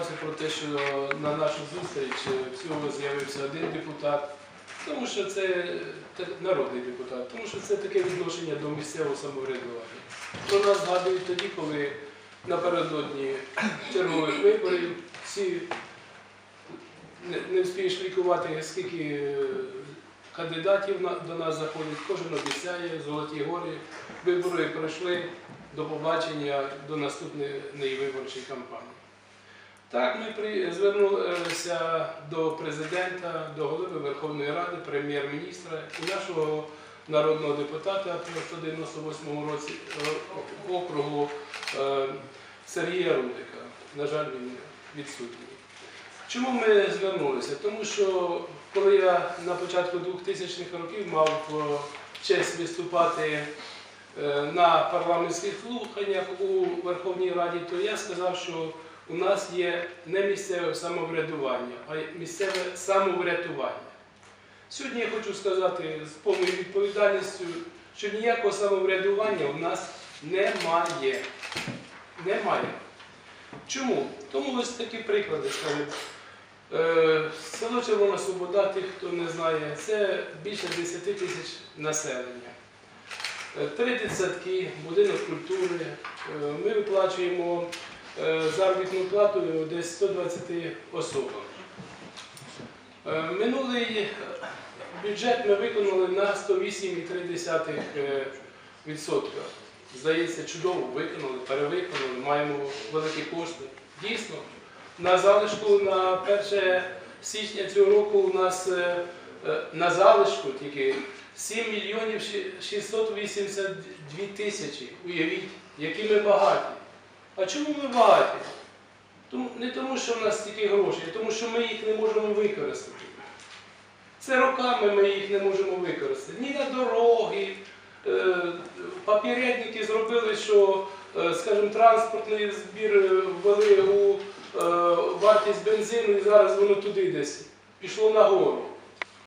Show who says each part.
Speaker 1: дізнався про те, що на нашу зустріч всього з'явився один депутат, тому що це е, народний депутат, тому що це таке відношення до місцевого самоврядування. Про нас згадують тоді, коли напередодні чергових виборів всі не, не встиєш лікувати, скільки е, кандидатів до нас заходить, кожен обіцяє, золоті гори, вибори пройшли, до побачення до наступної виборчої кампанії. Так, ми звернулися до президента, до голови Верховної Ради, прем'єр-міністра і нашого народного депутата по 198 році е, округу е, Сергія Рудика. На жаль, він відсутній. Чому ми звернулися? Тому що коли я на початку 2000-х років мав е, честь виступати на парламентських слуханнях у Верховній Раді, то я сказав, що у нас є не місцеве самоврядування, а місцеве самоврятування. Сьогодні я хочу сказати з повною відповідальністю, що ніякого самоврядування у нас немає. Немає. Чому? Тому ось такі приклади скажімо. Е, Село Червона Свобода, тих, хто не знає, це більше 10 тисяч населення. Три дитсадки, будинок культури. Е, Ми виплачуємо заробітну плату десь 120 особам. Е, Минулий бюджет ми виконали на 108,3%. Здається, чудово виконали, перевиконали, маємо великі кошти. Дійсно, на залишку на 1 січня цього року у нас е, е, на залишку тільки 7 мільйонів 682 тисячі. Уявіть, які ми багаті. А чому ми багаті? Не тому, що в нас стільки грошей, а тому, що ми їх не можемо використати. Це роками ми їх не можемо використати. Ні на дороги. Е, Попередники зробили, що, е, скажімо, транспортний збір е, ввели у вартість бензину і зараз воно туди десь пішло нагору.